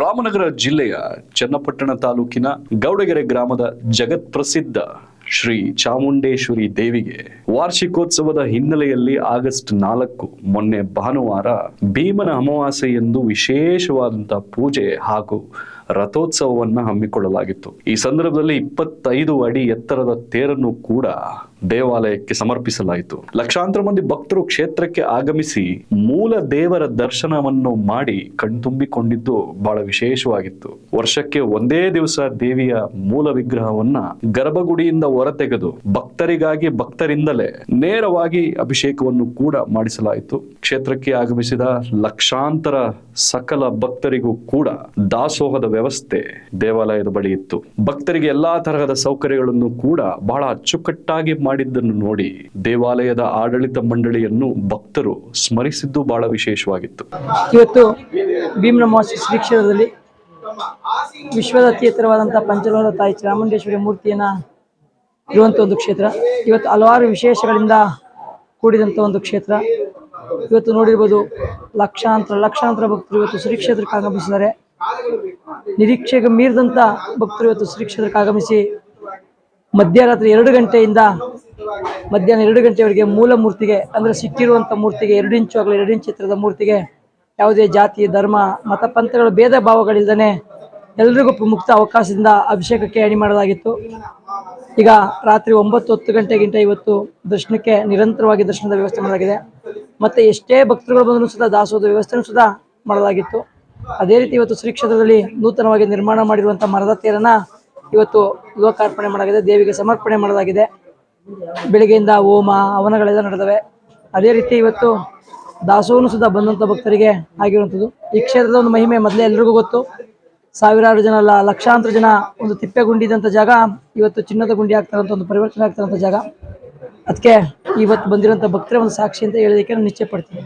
ರಾಮನಗರ ಜಿಲ್ಲೆಯ ಚನ್ನಪಟ್ಟಣ ತಾಲೂಕಿನ ಗೌಡಗೆರೆ ಗ್ರಾಮದ ಜಗತ್ ಪ್ರಸಿದ್ಧ ಶ್ರೀ ಚಾಮುಂಡೇಶ್ವರಿ ದೇವಿಗೆ ವಾರ್ಷಿಕೋತ್ಸವದ ಹಿನ್ನೆಲೆಯಲ್ಲಿ ಆಗಸ್ಟ್ ನಾಲ್ಕು, ಮೊನ್ನೆ ಭಾನುವಾರ ಭೀಮನ ಅಮಾವಾಸ್ಯೆ ಎಂದು ವಿಶೇಷವಾದಂತಹ ಪೂಜೆ ಹಾಗೂ ರಥೋತ್ಸವವನ್ನು ಹಮ್ಮಿಕೊಳ್ಳಲಾಗಿತ್ತು. ಈ ಸಂದರ್ಭದಲ್ಲಿ ಇಪ್ಪತ್ತೈದು ಅಡಿ ಎತ್ತರದ ತೇರನ್ನು ಕೂಡ ದೇವಾಲಯಕ್ಕೆ ಸಮರ್ಪಿಸಲಾಯಿತು. ಲಕ್ಷಾಂತರ ಮಂದಿ ಭಕ್ತರು ಕ್ಷೇತ್ರಕ್ಕೆ ಆಗಮಿಸಿ ಮೂಲ ದೇವರ ದರ್ಶನವನ್ನು ಮಾಡಿ ಕಣ್ತುಂಬಿಕೊಂಡಿದ್ದು ಬಹಳ ವಿಶೇಷವಾಗಿತ್ತು. ವರ್ಷಕ್ಕೆ ಒಂದೇ ದಿವಸ ದೇವಿಯ ಮೂಲ ವಿಗ್ರಹವನ್ನ ಗರ್ಭಗುಡಿಯಿಂದ ಹೊರತೆಗೆದು ಭಕ್ತರಿಗಾಗಿ ಭಕ್ತರಿಂದಲೇ ನೇರವಾಗಿ ಅಭಿಷೇಕವನ್ನು ಕೂಡ ಮಾಡಿಸಲಾಯಿತು. ಕ್ಷೇತ್ರಕ್ಕೆ ಆಗಮಿಸಿದ ಲಕ್ಷಾಂತರ ಸಕಲ ಭಕ್ತರಿಗೂ ಕೂಡ ದಾಸೋಹದ ವ್ಯವಸ್ಥೆ ದೇವಾಲಯದ ಬಳಿ ಇತ್ತು. ಭಕ್ತರಿಗೆ ಎಲ್ಲಾ ತರಹದ ಸೌಕರ್ಯಗಳನ್ನು ಕೂಡ ಬಹಳ ಅಚ್ಚುಕಟ್ಟಾಗಿ ಮಾಡಿದ್ದನ್ನು ನೋಡಿ ದೇವಾಲಯದ ಆಡಳಿತ ಮಂಡಳಿಯನ್ನು ಭಕ್ತರು ಸ್ಮರಿಸಿದ್ದು ಬಹಳ ವಿಶೇಷವಾಗಿತ್ತು. ಇವತ್ತು ಭೀಮನ ಅಮಾವಾಸ್ಯೆ ಶ್ರೀ ಕ್ಷೇತ್ರದಲ್ಲಿ ವಿಶ್ವದ ಅತಿ ಎತ್ತರವಾದಂತಹ ಪಂಚಲೋಹದ ತಾಯಿ ಚಾಮುಂಡೇಶ್ವರಿ ಮೂರ್ತಿಯನ್ನ ಇರುವಂತಹ ಒಂದು ಕ್ಷೇತ್ರ. ಇವತ್ತು ಹಲವಾರು ವಿಶೇಷಗಳಿಂದ ಕೂಡಿದಂಥ ಒಂದು ಕ್ಷೇತ್ರ. ಇವತ್ತು ನೋಡಿರ್ಬೋದು ಲಕ್ಷಾಂತರ ಲಕ್ಷಾಂತರ ಭಕ್ತರು ಇವತ್ತು ಶ್ರೀ ಕ್ಷೇತ್ರಕ್ಕೆ ಆಗಮಿಸಿದ್ದಾರೆ. ನಿರೀಕ್ಷೆಗೆ ಮೀರಿದಂತ ಭಕ್ತರು ಇವತ್ತು ಶ್ರೀ ಕ್ಷೇತ್ರಕ್ಕೆ ಆಗಮಿಸಿ ಮಧ್ಯರಾತ್ರಿ ಎರಡು ಗಂಟೆಯಿಂದ ಮಧ್ಯಾಹ್ನ ಎರಡು ಗಂಟೆವರೆಗೆ ಮೂಲ ಮೂರ್ತಿಗೆ, ಅಂದರೆ ಸಿಕ್ಕಿರುವಂಥ ಮೂರ್ತಿಗೆ, ಎರಡು ಇಂಚು ಆಗಲಿ, ಎರಡು ಇಂಚು ಎತ್ತರದ ಮೂರ್ತಿಗೆ ಯಾವುದೇ ಜಾತಿ, ಧರ್ಮ, ಮತ, ಪಂಥಗಳ, ಭೇದ ಭಾವಗಳಿಲ್ಲದೇ ಎಲ್ರಿಗೂ ಮುಕ್ತ ಅವಕಾಶದಿಂದ ಅಭಿಷೇಕಕ್ಕೆ ಅಣಿ ಮಾಡಲಾಗಿತ್ತು. ಈಗ ರಾತ್ರಿ ಒಂಬತ್ತು ಹತ್ತು ಗಂಟೆಗಿಂತ ಇವತ್ತು ದರ್ಶನಕ್ಕೆ ನಿರಂತರವಾಗಿ ದರ್ಶನದ ವ್ಯವಸ್ಥೆ ಮಾಡಲಾಗಿದೆ. ಮತ್ತೆ ಎಷ್ಟೇ ಭಕ್ತರುಗಳು ಬಂದರೂ ಸುದ ದಾಸೋದ ವ್ಯವಸ್ಥೆಯನ್ನು ಸುದಾ ಮಾಡಲಾಗಿತ್ತು. ಅದೇ ರೀತಿ ಇವತ್ತು ಶ್ರೀ ಕ್ಷೇತ್ರದಲ್ಲಿ ನೂತನವಾಗಿ ನಿರ್ಮಾಣ ಮಾಡಿರುವಂಥ ಮರದ ತೇರನ್ನು ಇವತ್ತು ಲೋಕಾರ್ಪಣೆ ಮಾಡಲಾಗಿದೆ, ದೇವಿಗೆ ಸಮರ್ಪಣೆ ಮಾಡಲಾಗಿದೆ. ಬೆಳಿಗ್ಗೆಯಿಂದ ಹೋಮ, ಹವನಗಳೆಲ್ಲ ನಡೆದವೆ. ಅದೇ ರೀತಿ ಇವತ್ತು ದಾಸೋಹನು ಸುಧಾ ಬಂದಂಥ ಭಕ್ತರಿಗೆ ಆಗಿರುವಂಥದ್ದು. ಈ ಕ್ಷೇತ್ರದ ಒಂದು ಮಹಿಮೆ ಮೊದಲೇ ಎಲ್ರಿಗೂ ಗೊತ್ತು. ಸಾವಿರಾರು ಜನ ಅಲ್ಲ, ಲಕ್ಷಾಂತರ ಜನ ಒಂದು ತಿಪ್ಪೆ ಗುಂಡಿ ಜಾಗ, ಇವತ್ತು ಚಿನ್ನದ ಗುಂಡಿ ಆಗ್ತಾರಂಥ ಒಂದು ಪರಿವರ್ತನೆ ಆಗ್ತಾರಂಥ ಜಾಗ. ಅದಕ್ಕೆ ಇವತ್ತು ಬಂದಿರೋಂಥ ಭಕ್ತರ ಒಂದು ಸಾಕ್ಷಿ ಅಂತ ಹೇಳೋದಕ್ಕೆ ನಾನು ನಿಶ್ಚಯ ಪಡ್ತೀನಿ.